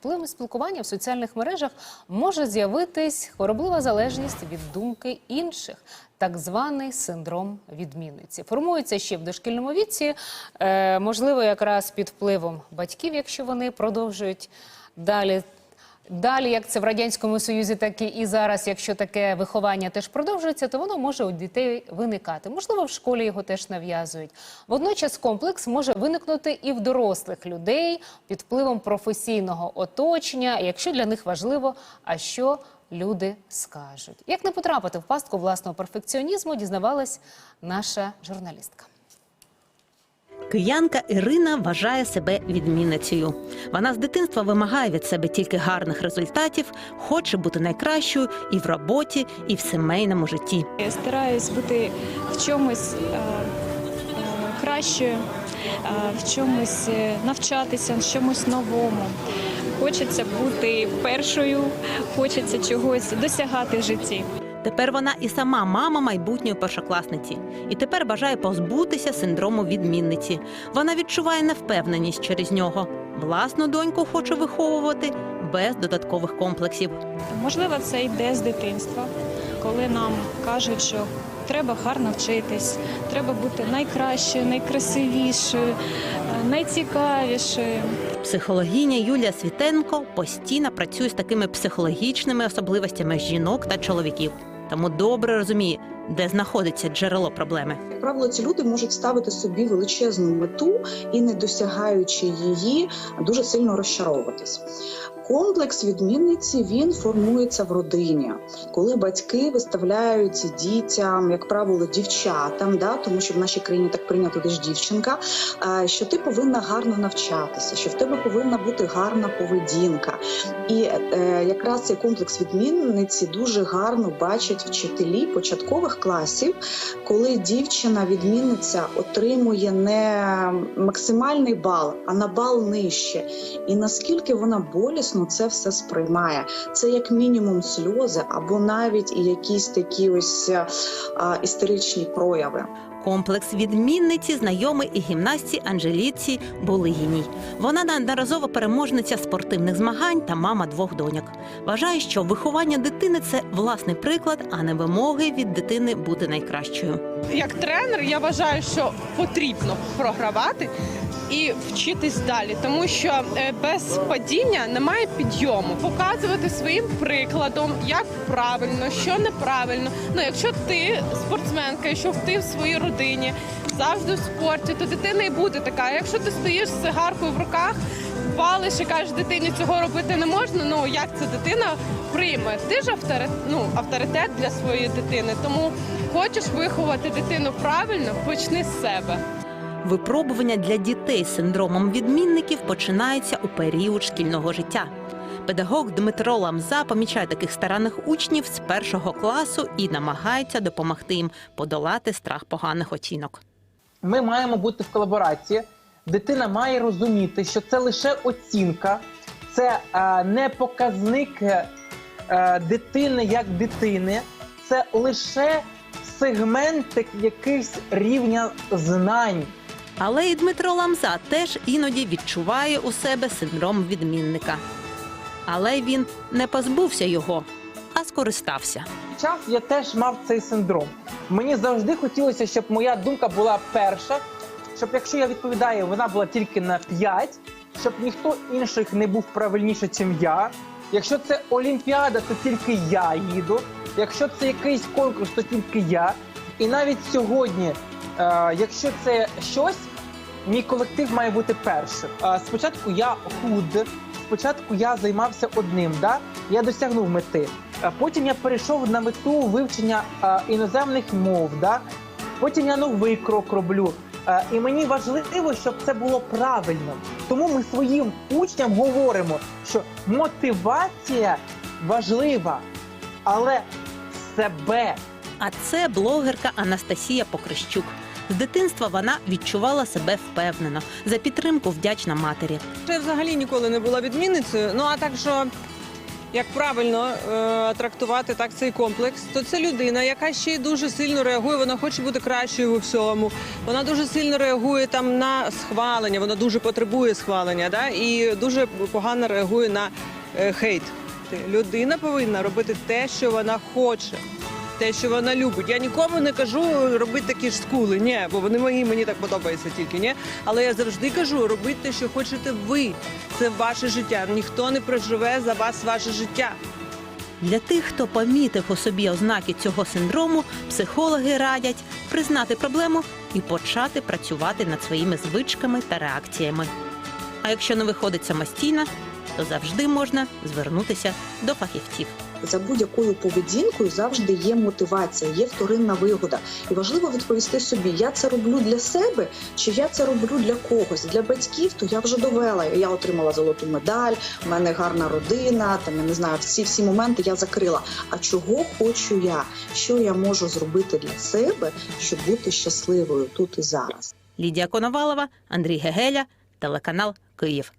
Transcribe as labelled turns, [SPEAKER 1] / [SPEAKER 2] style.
[SPEAKER 1] впливом спілкування в соціальних мережах може з'явитись хвороблива залежність від думки інших. Так званий синдром відмінниці формується ще в дошкільному віці, е, можливо, якраз під впливом батьків, якщо вони продовжують далі Далі, як це в радянському союзі, так і зараз, якщо таке виховання теж продовжується, то воно може у дітей виникати. Можливо, в школі його теж нав'язують. Водночас комплекс може виникнути і в дорослих людей під впливом професійного оточення, якщо для них важливо, а що люди скажуть. Як не потрапити в пастку власного перфекціонізму, дізнавалась наша журналістка.
[SPEAKER 2] Киянка Ірина вважає себе відмінницею. Вона з дитинства вимагає від себе тільки гарних результатів, хоче бути найкращою і в роботі, і в сімейному житті.
[SPEAKER 3] Я стараюсь бути в чомусь е, е, кращою, е, в чомусь е, навчатися, в чомусь новому. Хочеться бути першою, хочеться чогось досягати в житті.
[SPEAKER 2] Тепер вона і сама мама майбутньої першокласниці, і тепер бажає позбутися синдрому відмінниці. Вона відчуває невпевненість через нього. Власну доньку хоче виховувати без додаткових комплексів.
[SPEAKER 3] Можливо, це йде з дитинства, коли нам кажуть, що треба гарно вчитись, треба бути найкращою, найкрасивішою, найцікавішою.
[SPEAKER 2] Психологиня Юлія Світенко постійно працює з такими психологічними особливостями жінок та чоловіків, тому добре розуміє, де знаходиться джерело проблеми.
[SPEAKER 4] Як правило, ці люди можуть ставити собі величезну мету і, не досягаючи її, дуже сильно розчаровуватись. Комплекс відмінниці він формується в родині, коли батьки виставляють дітям, як правило, дівчатам, да, тому що в нашій країні так прийнято ти ж дівчинка, е, що ти повинна гарно навчатися, що в тебе повинна бути гарна поведінка. І е, якраз цей комплекс відмінниці дуже гарно бачать вчителі початкових класів, коли дівчина відмінниця отримує не максимальний бал, а на бал нижче. І наскільки вона болісно це все сприймає. Це як мінімум сльози, або навіть і якісь такі ось е, а, істеричні прояви.
[SPEAKER 2] Комплекс відмінниці знайомий і гімнастці Анжеліці Булигіній. Вона неодноразова переможниця спортивних змагань та мама двох доньок. Вважає, що виховання дитини це власний приклад, а не вимоги від дитини бути найкращою.
[SPEAKER 5] як тренер я вважаю, що потрібно програвати і вчитись далі, тому що е, без падіння немає підйому. Показувати своїм прикладом, як правильно, що неправильно. Ну, якщо ти спортсменка, якщо ти в своїй родині завжди в спорті, то дитина і буде така. Якщо ти стоїш з сигаркою в руках, палиш і кажеш, дитині цього робити не можна. Ну як це дитина прийме? Ти ж авторитет, ну, авторитет для своєї дитини. Тому хочеш виховати дитину правильно, почни з себе.
[SPEAKER 2] Випробування для дітей з синдромом відмінників починається у період шкільного життя. Педагог Дмитро Ламза помічає таких старанних учнів з першого класу і намагається допомогти їм подолати страх поганих оцінок.
[SPEAKER 6] ми маємо бути в колаборації. Дитина має розуміти, що це лише оцінка, це е, не показник е, е, дитини як дитини, це лише сегментик якийсь рівня знань.
[SPEAKER 2] Але і Дмитро Ламза теж іноді відчуває у себе синдром відмінника. Але він не позбувся його, а скористався.
[SPEAKER 6] час я теж мав цей синдром. Мені завжди хотілося, щоб моя думка була перша, щоб якщо я відповідаю, вона була тільки на 5, щоб ніхто інших не був правильніше, ніж я. Якщо це Олімпіада, то тільки я їду. Якщо це якийсь конкурс, то тільки я. І навіть сьогодні, е, якщо це щось, мій колектив має бути першим. Спочатку я худ, спочатку я займався одним, да? я досягнув мети. Потім я перейшов на мету вивчення іноземних мов. Да? Потім я новий крок роблю. І мені важливо, щоб це було правильно. Тому ми своїм учням говоримо, що мотивація важлива, але себе
[SPEAKER 2] А це блогерка Анастасія Покрищук. З дитинства вона відчувала себе впевнено, за підтримку вдячна матері.
[SPEAKER 7] Я взагалі ніколи не була відмінницею. Ну а так що як правильно е, трактувати так цей комплекс, то це людина, яка ще й дуже сильно реагує. Вона хоче бути кращою у всьому. Вона дуже сильно реагує там на схвалення. Вона дуже потребує схвалення, да? і дуже погано реагує на е, хейт. Людина повинна робити те, що вона хоче. Те, що вона любить. Я нікому не кажу робити такі ж скули, ні, бо вони мої, мені так подобається тільки, ні. Але я завжди кажу, робіть те, що хочете ви. Це ваше життя. Ніхто не проживе за вас ваше життя.
[SPEAKER 2] Для тих, хто помітив у собі ознаки цього синдрому, психологи радять признати проблему і почати працювати над своїми звичками та реакціями. А якщо не виходить самостійно, то завжди можна звернутися до фахівців.
[SPEAKER 4] За будь-якою поведінкою завжди є мотивація, є вторинна вигода. І важливо відповісти собі: я це роблю для себе, чи я це роблю для когось. Для батьків то я вже довела. Я отримала золоту медаль, у мене гарна родина. Там я не знаю, всі всі моменти я закрила. А чого хочу я? Що я можу зробити для себе, щоб бути щасливою тут і зараз?
[SPEAKER 2] Лідія Коновалова, Андрій Гегеля, телеканал Київ.